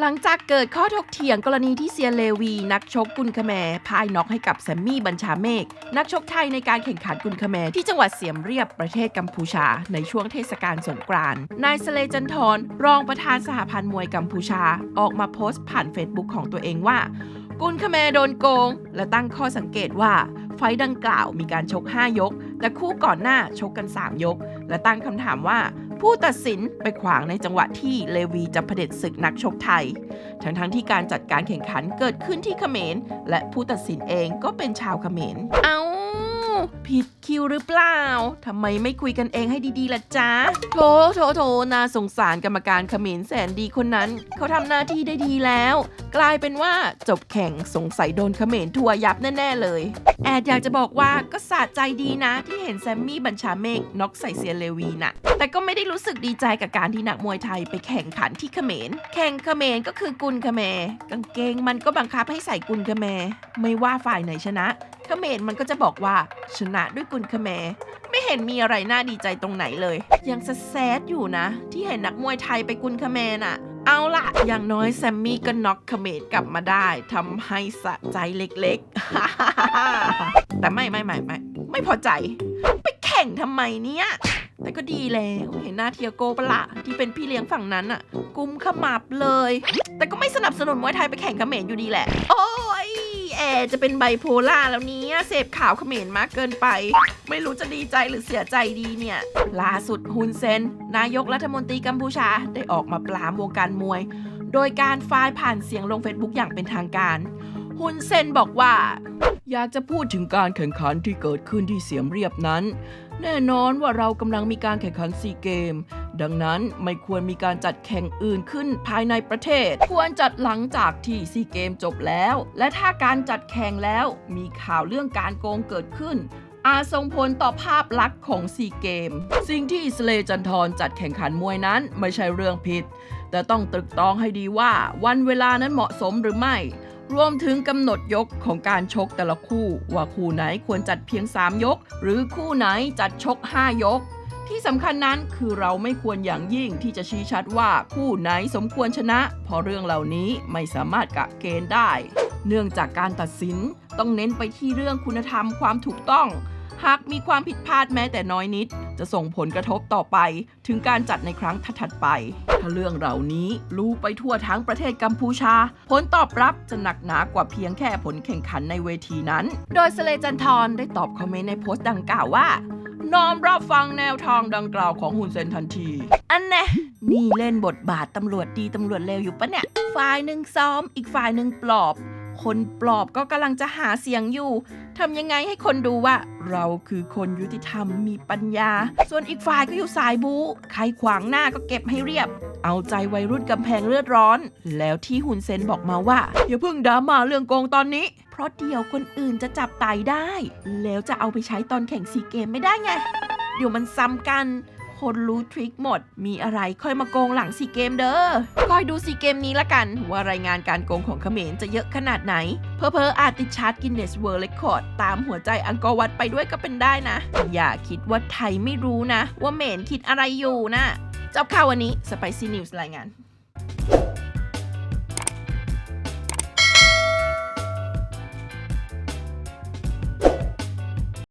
หลังจากเกิดข้อถกเถียงกรณีที่เซียนเลวี นักชกกุนคาแมพ่ายน็อกให้กับแซมมี่บัญชาเมฆนักชกไทยในการแข่งขันกุนคาแมที่จังหวัดเสียมเรียบประเทศกัมพูชา ในช่วงเทศกาลสงกรานต์นายสเลจันทรรองประธานสหพันธ์มวยกัมพูชา ออกมาโพสต์ผ่านเฟซบุ๊กของตัวเองว่า กุนคาแมโดนโกง และตั้งข้อสังเกตว่าไฟดังกล่าวมีการชก 5 ยก แต่คู่ก่อนหน้าชกกัน 3 ยก และตั้งคำถามว่า ผู้ตัดสินไปขวางในจังหวะที่เลวีจะเผด็จศึกนักชกไทย ทั้งๆที่การจัดการแข่งขันเกิดขึ้นที่เขมร และผู้ตัดสินเองก็เป็นชาวเขมร เอา้า ผิดคิวหรือเปล่าทำไมไม่คุยกันเองให้ดีๆล่ะจ๊ะโถโถโถน่าสงสารกรรมการเขมรแสนดีคนนั้น เขาทำหน้าที่ได้ดีแล้ว กลายเป็นว่าจบแข่งสงสัยโดนเขมรทัวยับแน่ ๆ เลย แอดอยากจะบอกว่าก็สะใจดีนะ ที่เห็นแซมมี่บัญชาเมฆน็อกใส่เซียเลวีน่ะแต่ก็ไม่ได้รู้สึกดีใจกับการที่นักมวยไทยไปแข่งขันที่เขมร แข่งเขมรก็คือกุนเขมรกางเกงมันก็บังคับให้ใส่กุนเขมรไม่ว่าฝ่ายไหนชนะ เขมรมันก็จะบอกว่า ชนะด้วยกุนเขมรไม่เห็นมีอะไรน่าดีใจตรงไหนเลย ยังสแซดอยู่นะ ที่เห็นนักมวยไทยไปกุนเขมรน่ะเอาล่ะอย่างน้อยแซมมี่ก็น็อกเขมรกลับมาได้ทำให้สะใจเล็กๆ แต่ไม่ไม่ไม่ไม่ไม่พอใจ ไปแข่งทำไมเนี่ย แต่ก็ดีแล้วเห็นหน้าเทียโกปะละที่เป็นพี่เลี้ยงฝั่งนั้นอะกุมขมับเลย แต่ก็ไม่สนับสนุนมวยไทยไปแข่งเขมรอยู่ดีแหละ โอ้ย แอร์จะเป็นไบโพล่าแล้วนี้เสพข่าวเขมรมากเกินไป ไม่รู้จะดีใจหรือเสียใจดีเนี่ย ล่าสุดฮุนเซน นายกรัฐมนตรีกัมพูชาได้ออกมาปรามวงการมวย โดยการไฟล์ผ่านเสียงลงเฟซบุ๊กอย่างเป็นทางการฮุนเซนบอกว่า อยากจะพูดถึงการแข่งขันที่เกิดขึ้นที่เสียมเรียบนั้น แน่นอนว่าเรากำลังมีการแข่งขันซีเกม ดังนั้นไม่ควรมีการจัดแข่งอื่นขึ้นภายในประเทศ ควรจัดหลังจากที่ซีเกมจบแล้ว และถ้าการจัดแข่งแล้วมีข่าวเรื่องการโกงเกิดขึ้นอาจส่งผลต่อภาพลักษณ์ของซีเกม สิ่งที่อิสเลจันทรจัดแข่งขันมวยนั้นไม่ใช่เรื่องผิด แต่ต้องตรึกตรองให้ดีว่าวันเวลานั้นเหมาะสมหรือไม่ รวมถึงกำหนดยกของการชกแต่ละคู่ ว่าคู่ไหนควรจัดเพียง 3 ยก หรือคู่ไหนจัดชก 5 ยก ที่สำคัญนั้นคือเราไม่ควรอย่างยิ่งที่จะชี้ชัดว่าคู่ไหนสมควรชนะ เพราะเรื่องเหล่านี้ไม่สามารถกะเกณฑ์ได้ เนื่องจากการตัดสินต้องเน้นไปที่เรื่องคุณธรรมความถูกต้อง หากมีความผิดพลาดแม้แต่น้อยนิด จะส่งผลกระทบต่อไป ถึงการจัดในครั้งถัดไป ถ้าเรื่องเหล่านี้รู้ไปทั่วทั้งประเทศกัมพูชา ผลตอบรับจะหนักหนากว่าเพียงแค่ผลแข่งขันในเวทีนั้น โดยสเลจันทรได้ตอบคอมเมนต์ในโพสต์ดังกล่าวว่า น้อมรับฟังแนวทางดังกล่าวของฮุนเซนทันที อันแน่นี่เล่นบทบาทตำรวจดีตำรวจเลวอยู่ปะเนี่ย ฝ่ายหนึ่งซ้อม อีกฝ่ายหนึ่งปลอบ คนปลอบก็กำลังจะหาเสียงอยู่ทำยังไงให้คนดูว่า เราคือคนยุติธรรมมีปัญญา ส่วนอีกฝ่ายก็อยู่สายบูใครขวางหน้าก็เก็บให้เรียบ เอาใจวัยรุ่นกำแพงเลือดร้อน แล้วที่หุนเซนบอกมาว่า อย่าเพิ่งดราม่าเรื่องโกงตอนนี้ เพราะเดี๋ยวคนอื่นจะจับไตได้ แล้วจะเอาไปใช้ตอนแข่งซีเกมไม่ได้ไง เดี๋ยวมันซ้ำกัน คนรู้ทริคหมด มีอะไรค่อยมาโกงหลังสีเกมเด้อคอยดูสีเกมนี้ละกัน ว่ารายงานการโกงของเขมรจะเยอะขนาดไหน เพอเพออาจติดชาร์ตกินเนสเวิร์ลเรคคอร์ดตามหัวใจอังกอร์วัดไปด้วยก็เป็นได้นะ อย่าคิดว่าไทยไม่รู้นะ ว่าเมนคิดอะไรอยู่นะ จบข่าววันนี้สไปซี่นิวส์รายงาน